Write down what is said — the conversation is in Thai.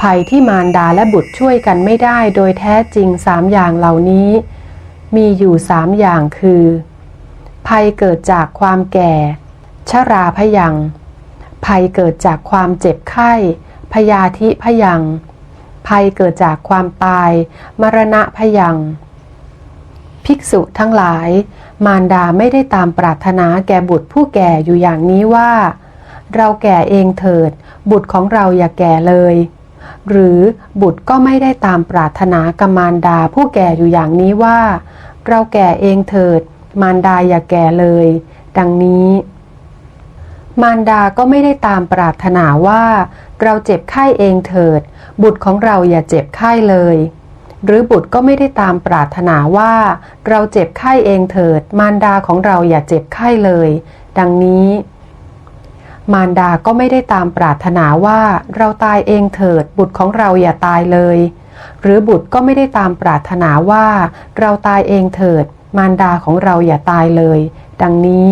ภัยที่มารดาและบุตรช่วยกันไม่ได้โดยแท้จริงสามอย่างเหล่านี้ มีอยู่สามอย่างคือ ภัยเกิดจากความแก่ ชราพยัง ภัยเกิดจากความเจ็บไข้ พยาธิพยัง ภัยเกิดจากความตาย มรณะพยัง ภิกษุทั้งหลาย มารดาไม่ได้ตามปรารถนาแก่บุตรผู้แก่อยู่อย่างนี้ว่า เราแก่เองเถิด บุตรของเราอย่าแก่เลย หรือบุตรก็ไม่ได้ตามปรารถนากมารดาผู้แก่อยู่อย่างนี้ว่า เราแก่เองเถิด มารดาอย่าแก่เลย ดังนี้ มารดาก็ไม่ได้ตามปรารถนาว่า เราเจ็บไข้เองเถิด บุตรของเราอย่าเจ็บไข้เลย หรือบุตรก็ไม่ได้ตามปรารถนาว่า เราเจ็บไข้เองเถิด มารดาของเราอย่าเจ็บไข้เลย ดังนี้ มารดาก็ไม่ได้ตามปรารถนาว่าเราตายเองเถิดบุตรของเราอย่าตายเลย หรือบุตรก็ไม่ได้ตามปรารถนาว่า เราตายเองเถิด มารดาของเราอย่าตายเลย ดังนี้